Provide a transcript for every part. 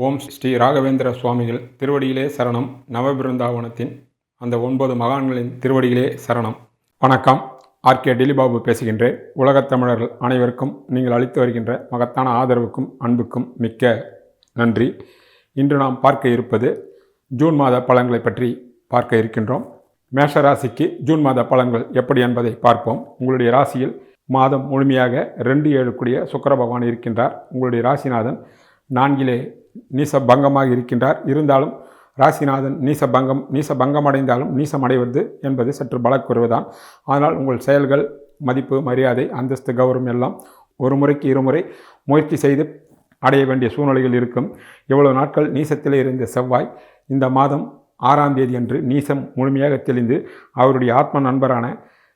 ஓம் ஸ்ரீ ராகவேந்திர சுவாமிகள் திருவடியிலே சரணம். நவபிருந்தாவனத்தின் அந்த ஒன்பது மகான்களின் திருவடியிலே சரணம். வணக்கம். ஆர்கே டிலிபாபு பேசுகின்றேன். உலகத் தமிழர்கள் அனைவருக்கும் நீங்கள் அளித்து வருகின்ற மகத்தான ஆதரவுக்கும் அன்புக்கும் மிக்க நன்றி. இன்று நாம் பார்க்க இருப்பது ஜூன் மாத பழங்களை பற்றி பார்க்க இருக்கின்றோம். மேஷ ராசிக்கு ஜூன் மாத பலன்கள் எப்படி என்பதை பார்ப்போம். உங்களுடைய ராசியில் மாதம் முழுமையாக ரெண்டு ஏழு சுக்கர பகவான் இருக்கின்றார். உங்களுடைய ராசிநாதன் நான்கிலே நீச பங்கமாக இருக்கின்றார் இருந்தாலும் ராசிநாதன் நீச பங்கம் நீச பங்கம் அடைந்தாலும் நீசம் அடைவது என்பது சற்று பலக்குறைவுதான். ஆனால் உங்கள் செயல்கள் மதிப்பு மரியாதை அந்தஸ்து கௌரவம் எல்லாம் ஒரு முறைக்கு இருமுறை முயற்சி செய்து அடைய வேண்டிய சூழ்நிலைகள் இருக்கும். இவ்வளவு நாட்கள் நீசத்தில் இருந்த செவ்வாய் இந்த மாதம் ஆறாம் தேதி அன்று நீசம் முழுமையாக தெளிந்து அவருடைய ஆத்ம நண்பரான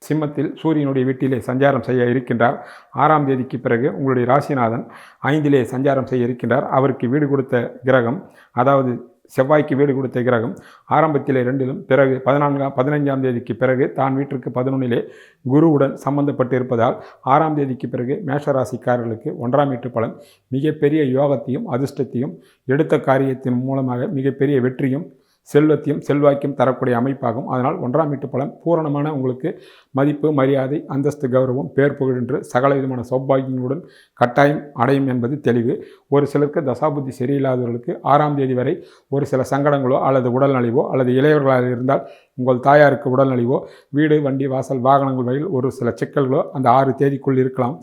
சிம்மத்தில் சூரியனுடைய வீட்டிலே சஞ்சாரம் செய்ய இருக்கின்றார். ஆறாம் தேதிக்கு பிறகு உங்களுடைய ராசிநாதன் ஐந்திலே சஞ்சாரம் செய்ய இருக்கின்றார். அவருக்கு வீடு கொடுத்த கிரகம் அதாவது செவ்வாய்க்கு வீடு கொடுத்த கிரகம் ஆரம்பத்திலே ரெண்டிலும் பிறகு பதினான்காம் பதினைஞ்சாம் தேதிக்கு பிறகு தான் வீட்டிற்கு பதினொன்றிலே குருவுடன் சம்பந்தப்பட்டு இருப்பதால் ஆறாம் தேதிக்கு பிறகு மேஷராசிக்காரர்களுக்கு ஒன்றாம் வீட்டு பலன் மிகப்பெரிய யோகத்தையும் அதிர்ஷ்டத்தையும் எடுத்த காரியத்தின் மூலமாக மிகப்பெரிய வெற்றியும் செல்வத்தையும் செல்வாக்கியம் தரக்கூடிய அமைப்பாகும். அதனால் ஒன்றாம் வீட்டு பலன் பூரணமான உங்களுக்கு மதிப்பு மரியாதை அந்தஸ்து கௌரவம் பேர் புகழ் என்று சகல விதமான சௌபாகியங்களுடன் கட்டாயம் அடையும் என்பது தெளிவு. ஒரு சிலருக்கு தசாபுத்தி சரியில்லாதவர்களுக்கு ஆறாம் தேதி வரை ஒரு சில சங்கடங்களோ அல்லது உடல்நலிவோ அல்லது இளையவர்களாக இருந்தால் உங்கள் தாயாருக்கு உடல்நலிவோ வீடு வண்டி வாசல் வாகனங்கள் வகையில் ஒரு சில சிக்கல்களோ அந்த ஆறு தேதிக்குள் இருக்கலாம்.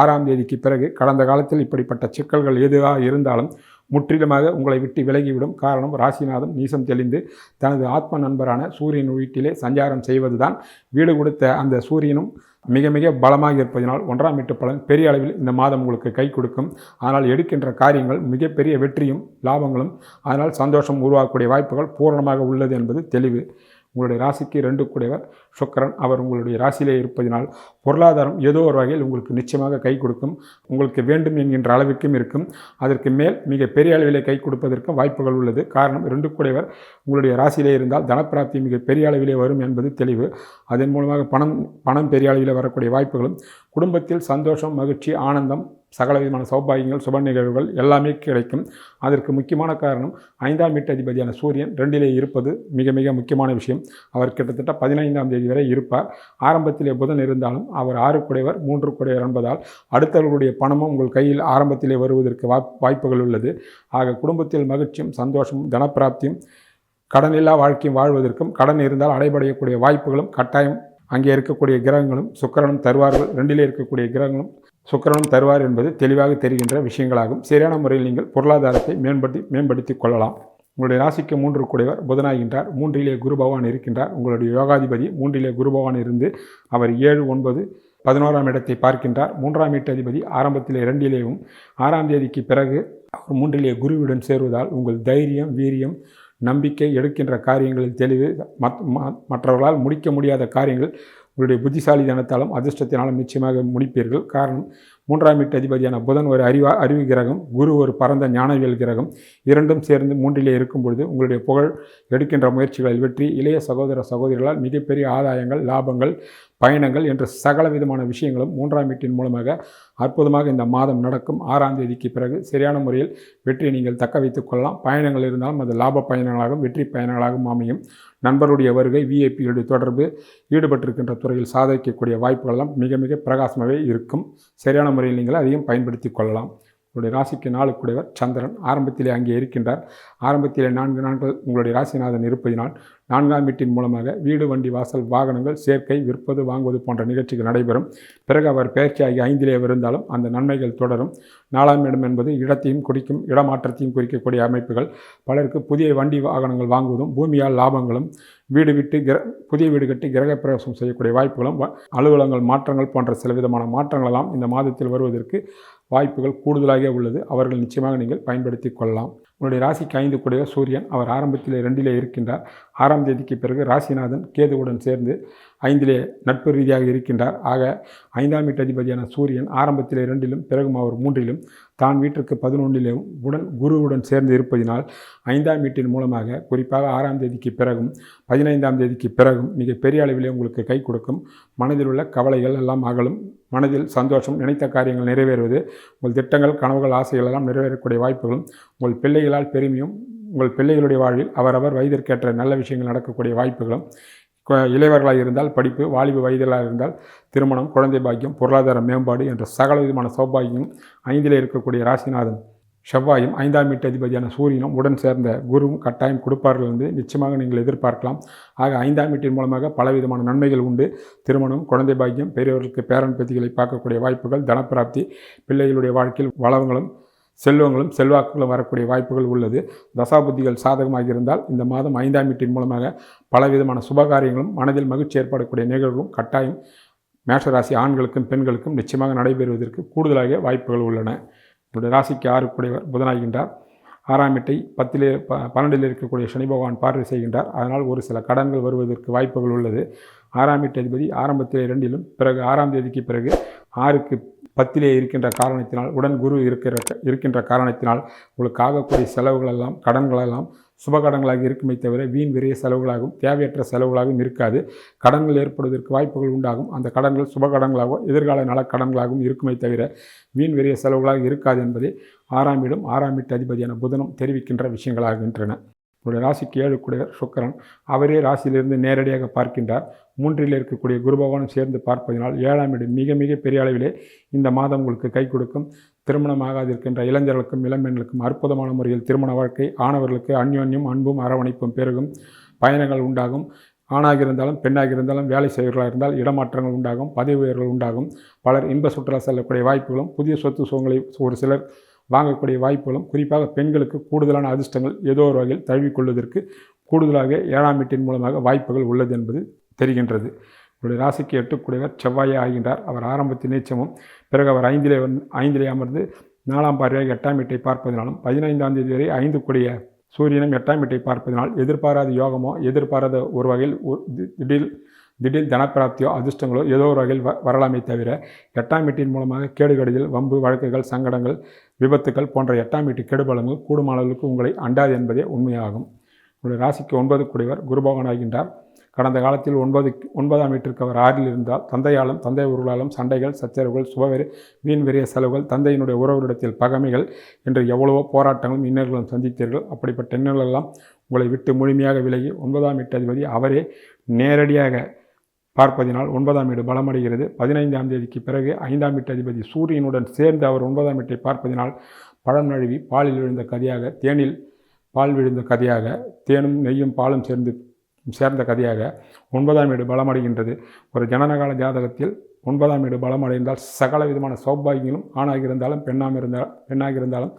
ஆறாம் தேதிக்கு பிறகு கடந்த காலத்தில் இப்படிப்பட்ட சிக்கல்கள் எதுவாக இருந்தாலும் முற்றிலுமாக உங்களை விட்டு விலகிவிடும். காரணம் ராசிநாதன் நீசம் தெளிந்து தனது ஆத்ம நண்பரான சூரியன் வீட்டிலே சஞ்சாரம் செய்வதுதான். வீடு கொடுத்த அந்த சூரியனும் மிக மிக பலமாக இருப்பதனால் ஒன்றாம் வீட்டு பலன் பெரிய அளவில் இந்த மாதம் உங்களுக்கு கை கொடுக்கும். ஆனால் எடுக்கின்ற காரியங்கள் மிகப்பெரிய வெற்றியும் லாபங்களும் அதனால் சந்தோஷம் உருவாக்கக்கூடிய வாய்ப்புகள் பூரணமாக உள்ளது என்பது தெளிவு. உங்களுடைய ராசிக்கு ரெண்டு கூடியவர். சுக்கரன் அவர் உங்களுடைய ராசியிலே இருப்பதினால் பொருளாதாரம் ஏதோ ஒரு வகையில் உங்களுக்கு நிச்சயமாக கை கொடுக்கும். உங்களுக்கு வேண்டும் என்கின்ற அளவுக்கும் இருக்கும். அதற்கு மேல் மிக பெரிய அளவிலே கை கொடுப்பதற்கும் வாய்ப்புகள் உள்ளது. காரணம் ரெண்டு கூடியவர் உங்களுடைய ராசியிலே இருந்தால் தனப்பிராப்தி மிக பெரிய அளவிலே வரும் என்பது தெளிவு. அதன் மூலமாக பணம் பணம் பெரிய அளவில் வரக்கூடிய வாய்ப்புகளும் குடும்பத்தில் சந்தோஷம் மகிழ்ச்சி ஆனந்தம் சகல விதமான சௌபாகியங்கள் சுப நிகழ்வுகள் எல்லாமே கிடைக்கும். அதற்கு முக்கியமான காரணம் ஐந்தாம் வீட்டு அதிபதியான சூரியன் ரெண்டிலே இருப்பது மிக மிக முக்கியமான விஷயம். அவர் கிட்டத்தட்ட பதினைந்தாம் தேதி வரை இருப்பார். ஆரம்பத்திலே புதன் இருந்தாலும் அவர் ஆறு குடையவர் மூன்று குடையவர் என்பதால் அடுத்தவர்களுடைய பணமும் உங்கள் கையில் ஆரம்பத்திலே வருவதற்கு வாய்ப்புகள் உள்ளது. ஆக குடும்பத்தில் மகிழ்ச்சியும் சந்தோஷமும் தனப்பிராப்தியும் கடனில்லா வாழ்க்கையும் வாழ்வதற்கும் கடன் இருந்தால் அடைபடையக்கூடிய வாய்ப்புகளும் கட்டாயம் அங்கே இருக்கக்கூடிய கிரகங்களும் சுக்கரனும் தருவார்கள். ரெண்டிலே இருக்கக்கூடிய கிரகங்களும் சுக்கரனும் தருவார் என்பது தெளிவாக தெரிகின்ற விஷயங்களாகும். சரியான முறையில் நீங்கள் பொருளாதாரத்தை மேம்படுத்தி மேம்படுத்தி கொள்ளலாம். உங்களுடைய ராசிக்கு மூன்று குடைவர் புதனாகின்றார். மூன்றிலே குரு பகவான் இருக்கின்றார். உங்களுடைய யோகாதிபதி மூன்றிலே குரு பகவான் இருந்து அவர் ஏழு ஒன்பது பதினோராம் இடத்தை பார்க்கின்றார். மூன்றாம் வீட்டு அதிபதி ஆரம்பத்தில் இரண்டிலேயும் ஆறாம் தேதிக்கு பிறகு அவர் மூன்றிலே குருவுடன் சேருவதால் உங்கள் தைரியம் வீரியம் நம்பிக்கை எடுக்கின்ற காரியங்களில் தெளிவு மற்றவர்களால் முடிக்க முடியாத காரியங்கள் உங்களுடைய புத்திசாலி தனத்தாலும் அதிர்ஷ்டத்தினாலும் நிச்சயமாக முடிப்பீர்கள் காரணம் மூன்றாம் வீட்டு அதிபதியான புதன் ஒரு அறிவா அறிவு கிரகம் குரு ஒரு பரந்த ஞானவியல் கிரகம். இரண்டும் சேர்ந்து மூன்றிலே இருக்கும் பொழுது உங்களுடைய புகழ் எடுக்கின்ற முயற்சிகளில் வெற்றி. இளைய சகோதர சகோதரிகளால் மிகப்பெரிய ஆதாயங்கள் லாபங்கள் பயணங்கள் என்ற சகல விதமான விஷயங்களும் மூன்றாம் வீட்டின் மூலமாக அற்புதமாக இந்த மாதம் நடக்கும். ஆறாம் தேதிக்கு பிறகு சரியான முறையில் வெற்றியை நீங்கள் தக்க வைத்துக் கொள்ளலாம். பயணங்கள் இருந்தாலும் அது லாப பயணங்களாகவும் வெற்றி பயணங்களாகவும் அமையும். நண்பருடைய வருகை விஐபிகளுடைய தொடர்பு ஈடுபட்டிருக்கின்ற துறையில் சாதிக்கக்கூடிய வாய்ப்புகளெல்லாம் மிக மிக பிரகாசமாகவே இருக்கும். சரியான முறையில் நீங்கள் அதையும் பயன்படுத்தி கொள்ளலாம். உங்களுடைய ராசிக்கு நாளுக்குடையவர் சந்திரன். ஆரம்பத்திலே அங்கே இருக்கின்றார். ஆரம்பத்திலே நான்கு நாட்கள் உங்களுடைய ராசிநாதன் இருப்பதினால் நான்காம் வீட்டின் மூலமாக வீடு வண்டி வாசல் வாகனங்கள் சேர்க்கை விற்பது வாங்குவது போன்ற நிகழ்ச்சிகள் நடைபெறும். பிறகு அவர் பயிற்சியாகி ஐந்திலே இருந்தாலும் அந்த நன்மைகள் தொடரும். நாலாம் இடம் என்பது இடத்தையும் குறிக்கும் இடமாற்றத்தையும் குறிக்கக்கூடிய அமைப்புகள். பலருக்கு புதிய வண்டி வாகனங்கள் வாங்குவதும் பூமியால் லாபங்களும் வீடு விட்டு கிர புதிய வீடு கட்டி கிரகப்பிரவேசம் செய்யக்கூடிய வாய்ப்புகளும் அலுவலகங்கள் மாற்றங்கள் போன்ற சில விதமான மாற்றங்களெல்லாம் இந்த மாதத்தில் வருவதற்கு வாய்ப்புகள் கூடுதலாக உள்ளது. அவர்கள் நிச்சயமாக நீங்கள் பயன்படுத்தி கொள்ளலாம். உங்களுடைய ராசிக்கு ஐந்து கூடிய சூரியன் அவர் ஆரம்பத்தில் ரெண்டிலே இருக்கின்றார். ஆறாம் தேதிக்கு பிறகு ராசிநாதன் கேதுவுடன் சேர்ந்து ஐந்திலே நட்பு ரீதியாக இருக்கின்றார். ஆக ஐந்தாம் வீட்டு அதிபதியான சூரியன் ஆரம்பத்தில் இரண்டிலும் பிறகும் அவர் மூன்றிலும் தான் வீட்டிற்கு பதினொன்றிலும் உடன் குருவுடன் சேர்ந்து இருப்பதினால் ஐந்தாம் வீட்டின் மூலமாக குறிப்பாக ஆறாம் தேதிக்கு பிறகும் பதினைந்தாம் தேதிக்கு பிறகும் மிக பெரிய அளவிலே உங்களுக்கு கை கொடுக்கும். மனதில் உள்ள கவலைகள் எல்லாம் அகலும். மனதில் சந்தோஷம் நினைத்த காரியங்கள் நிறைவேறுவது உங்கள் திட்டங்கள் கனவுகள் ஆசைகள் எல்லாம் நிறைவேறக்கூடிய வாய்ப்புகளும் உங்கள் பிள்ளைகளால் பெருமையும் உங்கள் பிள்ளைகளுடைய வாழ்வில் அவரவர் வயதிற்கேற்ற நல்ல விஷயங்கள் நடக்கக்கூடிய வாய்ப்புகளும் இளைவர்களாக இளையவர்களாக இருந்தால் படிப்பு வாலிப வயதிலாக இருந்தால் திருமணம் குழந்தை பாக்கியம் பொருளாதார மேம்பாடு என்ற சகல விதமான சௌபாகியம் ஐந்தில் இருக்கக்கூடிய ராசிநாதன் செவ்வாயும் ஐந்தாம் வீட்டு அதிபதியான சூரியனும் உடன் சேர்ந்த குருவும் கட்டாயம் கொடுப்பார்கள் என்று நிச்சயமாக நீங்கள் எதிர்பார்க்கலாம். ஆக ஐந்தாம் வீட்டின் மூலமாக பலவிதமான நன்மைகள் உண்டு. திருமணம் குழந்தை பாக்கியம் பெரியவர்களுக்கு பேரன் பேத்திகளை பார்க்கக்கூடிய வாய்ப்புகள் தனப்பிராப்தி பிள்ளைகளுடைய வாழ்க்கையில் வளங்களும் செல்வங்களும் செல்வாக்குகளும் வரக்கூடிய வாய்ப்புகள் உள்ளது. தசாபுத்திகள் சாதகமாக இருந்தால் இந்த மாதம் ஐந்தாம் வீட்டின் மூலமாக பலவிதமான சுபகாரியங்களும் மனதில் மகிழ்ச்சி ஏற்படக்கூடிய நிகழ்வும் கட்டாயம் மேஷராசி ஆண்களுக்கும் பெண்களுக்கும் நிச்சயமாக நடைபெறுவதற்கு கூடுதலாக வாய்ப்புகள் உள்ளன. என்னுடைய ராசிக்கு ஆறு கூடியவர் புதனாகின்றார் ஆறாம் வீட்டை பத்திலே ப பன்னெண்டில் இருக்கக்கூடிய சனி பகவான் பார்வை செய்கின்றார். அதனால் ஒரு சில கடன்கள் வருவதற்கு வாய்ப்புகள் உள்ளது. ஆறாம் வீட்டு அதிபதி ஆரம்பத்தில் இரண்டிலும் பிறகு ஆறாம் தேதிக்கு பிறகு ஆறுக்கு பத்திலே இருக்கின்ற காரணத்தினால் உடன் குரு இருக்கிற இருக்கின்ற காரணத்தினால் உங்களுக்கு ஆகக்கூடிய செலவுகளெல்லாம் கடன்களெல்லாம் சுபகடங்களாக சுப இருக்குமே தவிர வீண் விரைய செலவுகளாகவும் தேவையற்ற செலவுகளாகவும் இருக்காது. கடன்கள் ஏற்படுவதற்கு வாய்ப்புகள் உண்டாகும். அந்த கடன்கள் சுபகடங்களாகவும் எதிர்கால நல கடன்களாகவும் இருக்குமே தவிர வீண் விரைய செலவுகளாக இருக்காது என்பதை ஆறாம் இடம் ஆறாம் வீட்டு அதிபதியான புதனும் தெரிவிக்கின்ற விஷயங்களாகின்றன. உங்களுடைய ராசிக்கு ஏழு கூடியவர் சுக்கரன். அவரே ராசியிலிருந்து நேரடியாக பார்க்கின்றார். மூன்றில் இருக்கக்கூடிய குரு பகவானும் சேர்ந்து பார்ப்பதினால் ஏழாம் இடம் மிக மிக பெரிய அளவிலே இந்த மாதம் உங்களுக்கு கை கொடுக்கும். திருமணமாகாது இருக்கின்ற இளைஞர்களுக்கும் இளம்பெண்களுக்கும் அற்புதமான முறையில் திருமண வாழ்க்கை ஆணவர்களுக்கு அந்யோன்யம் அன்பும் அரவணைப்பும் பெருகும். பயணங்கள் உண்டாகும். ஆணாக இருந்தாலும் பெண்ணாக இருந்தாலும் வேலை செய்வர்களாக இருந்தால் இடமாற்றங்கள் உண்டாகும் பதவி உயர்வுகள் உண்டாகும். பலர் இன்ப சுற்றுலா செல்லக்கூடிய வாய்ப்புகளும் புதிய சொத்து சுகங்களை ஒரு சிலர் வாங்கக்கூடிய வாய்ப்புகளும் குறிப்பாக பெண்களுக்கு கூடுதலான அதிர்ஷ்டங்கள் ஏதோ ஒரு வகையில் தழுவிக்கொள்வதற்கு கூடுதலாக ஏழாம் வீட்டின் மூலமாக வாய்ப்புகள் உள்ளது என்பது தெரிகின்றது. உங்களுடைய ராசிக்கு எட்டுக்குடையவர் செவ்வாயே ஆகின்றார். அவர் ஆரம்பத்தில் நீச்சமும் பிறகு அவர் ஐந்திலே வந் ஐந்திலே அமர்ந்து நாலாம் பார்வையாக எட்டாம் வீட்டை பார்ப்பதினாலும் பதினைந்தாம் தேதி வரை ஐந்து கூடிய சூரியனும் எட்டாம் வீட்டை பார்ப்பதனால் எதிர்பாராத யோகமோ எதிர்பாராத ஒரு வகையில் ஒரு திடீர் திடீர் தனப்பிராப்தியோ அதிர்ஷ்டங்களோ ஏதோ ஒரு வகையில் வ வரலாமே தவிர எட்டாம் வீட்டின் மூலமாக கேடுகடிதல் வம்பு வழக்குகள் சங்கடங்கள் விபத்துக்கள் போன்ற எட்டாம் வீட்டு கெடுபலங்கள் கூடுமானவர்களுக்கு அளவுக்கு உங்களை அண்டாது என்பதே உண்மையாகும். உங்களுடைய ராசிக்கு ஒன்பது குடிவர் குருபகவான் ஆகின்றார். கடந்த காலத்தில் ஒன்பது ஒன்பதாம் வீட்டிற்கு அவர் ஆறில் இருந்தால் தந்தையாலும் தந்தை உருளாலும் சண்டைகள் சச்சரவுகள் சுபவெறி வீண் வெறிய செலவுகள் தந்தையினுடைய உறவுகளிடத்தில் பகைமைகள் என்று எவ்வளவோ போராட்டங்களும் இன்னர்களும் சந்தித்தீர்கள். அப்படிப்பட்ட இன்னல்களெல்லாம் உங்களை விட்டு முழுமையாக விலகி ஒன்பதாம் வீட்டு அதிபதி அவரே நேரடியாக பார்ப்பதினால் ஒன்பதாம் வீடு பலமடைகிறது. பதினைந்தாம் தேதிக்கு பிறகு ஐந்தாம் வீட்டு அதிபதி சூரியனுடன் சேர்ந்து அவர் ஒன்பதாம் வீட்டை பார்ப்பதினால் பழம் நழுவி பாலில் விழுந்த கதையாக தேனில் பால் விழுந்த கதையாக தேனும் நெய்யும் பாலும் சேர்ந்து சேர்ந்த கதையாக ஒன்பதாம் வீடு பலமடைகின்றது. ஒரு ஜனனகால ஜாதகத்தில் ஒன்பதாம் வீடு பலம் அடைந்தால் சகல விதமான சௌபாகியங்களும் ஆணாக இருந்தாலும் பெண்ணாக இருந்தால் பெண்ணாக இருந்தாலும்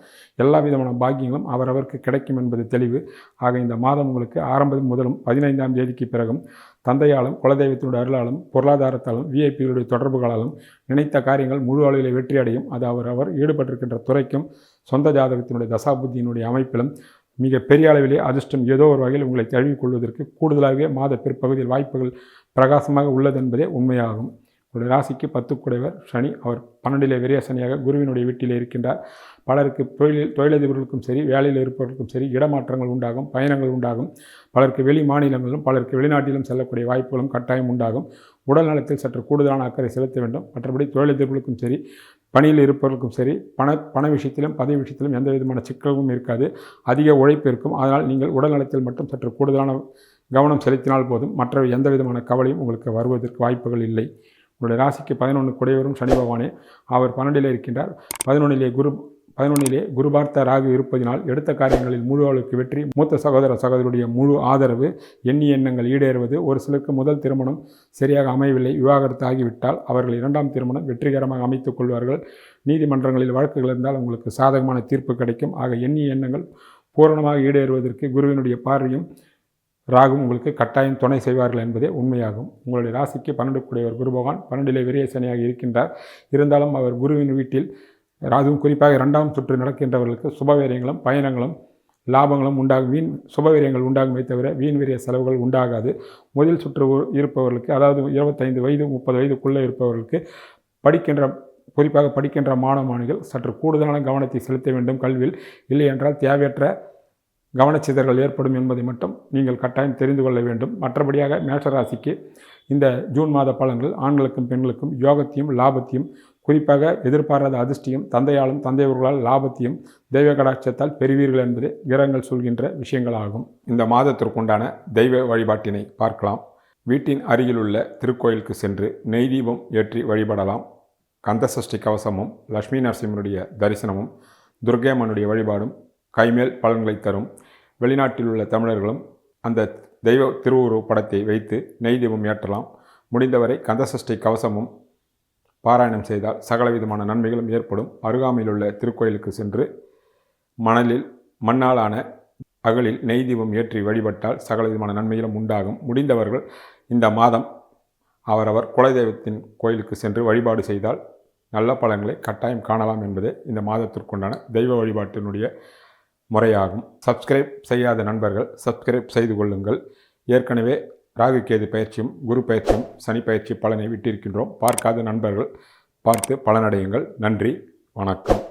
எல்லா விதமான பாக்கியங்களும் அவரவருக்கு கிடைக்கும் என்பது தெளிவு. ஆக இந்த மாதம் உங்களுக்கு ஆரம்பம் முதலும் பதினைந்தாம் தேதிக்கு பிறகும் தந்தையாலும் குலதெய்வத்தினுடைய அருளாலும் பொருளாதாரத்தாலும் விஐபிகளுடைய தொடர்புகளாலும் நினைத்த காரியங்கள் முழு அளவில் வெற்றியடையும். அது அவர் அவர் ஈடுபட்டிருக்கின்ற துறைக்கும் சொந்த ஜாதகத்தினுடைய தசாபுத்தியினுடைய அமைப்பிலும் மிக பெரிய அளவிலே அதிர்ஷ்டம் ஏதோ ஒரு வகையில் உங்களை தழுவிக் கொள்வதற்கு கூடுதலாகவே மாத பிற்பகுதியில் வாய்ப்புகள் பிரகாசமாக உள்ளது என்பதே உண்மையாகும். உங்களுடைய ராசிக்கு பத்து பத்துக்குடையவர் சனி அவர் பன்னெண்டிலே விரைய சனியாக குருவினுடைய வீட்டிலே இருக்கின்றார். பலருக்கு தொழிலில் தொழிலதிபர்களுக்கும் சரி வேலையில் இருப்பவர்களுக்கும் சரி இடமாற்றங்கள் உண்டாகும் பயணங்கள் உண்டாகும். பலருக்கு வெளி மாநிலங்களிலும் பலருக்கு வெளிநாட்டிலும் செல்லக்கூடிய வாய்ப்புகளும் கட்டாயம் உண்டாகும். உடல் நலத்தில் சற்று கூடுதலான அக்கறை செலுத்த வேண்டும். மற்றபடி தொழிலதிபர்களுக்கும் சரி பணியில் இருப்பவர்களுக்கும் சரி பண பண விஷயத்திலும் பதவி விஷயத்திலும் எந்த விதமான சிக்கலும் இருக்காது. அதிக உழைப்பு இருக்கும். அதனால் நீங்கள் உடல் நலத்தில் மட்டும் சற்று கூடுதலான கவனம் செலுத்தினால் போதும். மற்ற எந்த விதமான கவலையும் உங்களுக்கு வருவதற்கு வாய்ப்புகள் இல்லை. உங்களுடைய ராசிக்கு பதினொன்று குடையவரும் சனி பகவானே அவர் பன்னெண்டிலே இருக்கின்றார். பதினொன்றிலே குரு பதினொன்றிலே குருபார்த்த ராகு இருப்பதினால் எடுத்த காரியங்களில் முழு அளவுக்கு வெற்றி மூத்த சகோதர சகோதரருடைய முழு ஆதரவு எண்ணி எண்ணங்கள் ஈடேறுவது ஒரு சிலருக்கு முதல் திருமணம் சரியாக அமையவில்லை விவாகரத்து ஆகிவிட்டால் அவர்கள் இரண்டாம் திருமணம் வெற்றிகரமாக அமைத்துக் கொள்வார்கள். நீதிமன்றங்களில் வழக்குகள் இருந்தால் உங்களுக்கு சாதகமான தீர்ப்பு கிடைக்கும். ஆக எண்ணி எண்ணங்கள் பூரணமாக ஈடேறுவதற்கு குருவினுடைய பார்வையும் ராகும் உங்களுக்கு கட்டாயம் துணை செய்வார்கள் என்பதே உண்மையாகும். உங்களுடைய ராசிக்கு பன்னெண்டு கூடியவர் குரு பகவான் பன்னெண்டிலே விரிய சனியாக இருக்கின்றார். இருந்தாலும் அவர் குருவின் வீட்டில் அதுவும் குறிப்பாக இரண்டாம் சுற்று நடக்கின்றவர்களுக்கு சுபவீரியங்களும் பயணங்களும் லாபங்களும் உண்டாகும். வீண் சுபவீரியங்கள் உண்டாகுமே தவிர வீண் வீரிய செலவுகள் உண்டாகாது. முதல் சுற்று உ- இருப்பவர்களுக்கு அதாவது இருபத்தைந்து வயது முப்பது வயதுக்குள்ளே இருப்பவர்களுக்கு படிக்கின்ற குறிப்பாக படிக்கின்ற மாணவ மாணவிகள் சற்று கூடுதலான கவனத்தை செலுத்த வேண்டும். கல்வியில் இல்லை என்றால் தேவையற்ற கவனச்சிதறல் ஏற்படும் என்பதை மட்டும் நீங்கள் கட்டாயம் தெரிந்து கொள்ள வேண்டும். மற்றபடியாக மேஷராசிக்கு இந்த ஜூன் மாத பலன்கள் ஆண்களுக்கும் பெண்களுக்கும் யோகத்தையும் லாபத்தையும் குறிப்பாக எதிர்பாராத அதிர்ஷ்டியும் தந்தையாலும் தந்தையவர்களால் லாபத்தையும் தெய்வ கடாட்சத்தால் பெறுவீர்கள் என்பது கிரகங்கள் சொல்கின்ற விஷயங்களாகும். இந்த மாதத்திற்குண்டான தெய்வ வழிபாட்டினை பார்க்கலாம். வீட்டின் அருகிலுள்ள திருக்கோயிலுக்கு சென்று நெய் தீபம் ஏற்றி வழிபடலாம். கந்தசஷ்டி கவசமும் லக்ஷ்மி நரசிம்மனுடைய தரிசனமும் துர்கேமனுடைய வழிபாடும் கைமேல் பலன்களை தரும். வெளிநாட்டில் உள்ள தமிழர்களும் அந்த தெய்வ திருவுருவ படத்தை வைத்து நெய் தீபம் ஏற்றலாம். முடிந்தவரை கந்தசஷ்டி கவசமும் பாராயணம் செய்தால் சகலவிதமான நன்மைகளும் ஏற்படும். அருகாமையில் உள்ள திருக்கோயிலுக்கு சென்று மணலில் மண்ணாலான அகலில் நெய் தீபம் ஏற்றி வழிபட்டால் சகலவிதமான நன்மைகளும் உண்டாகும். முடிந்தவர்கள் இந்த மாதம் அவரவர் குலதெய்வத்தின் கோயிலுக்கு சென்று வழிபாடு செய்தால் நல்ல பலன்களை கட்டாயம் காணலாம் என்பதே இந்த மாதத்திற்குண்டான தெய்வ வழிபாட்டினுடைய முறையாகும். சப்ஸ்கிரைப் செய்யாத நண்பர்கள் சப்ஸ்கிரைப் செய்து கொள்ளுங்கள். ஏற்கனவே ராகு கேது பயிற்சியும் குரு பயிற்சியும் சனி பயிற்சி பலனை விட்டிருக்கின்றோம். பார்க்காத நண்பர்கள் பார்த்து பலனடையுங்கள். நன்றி வணக்கம்.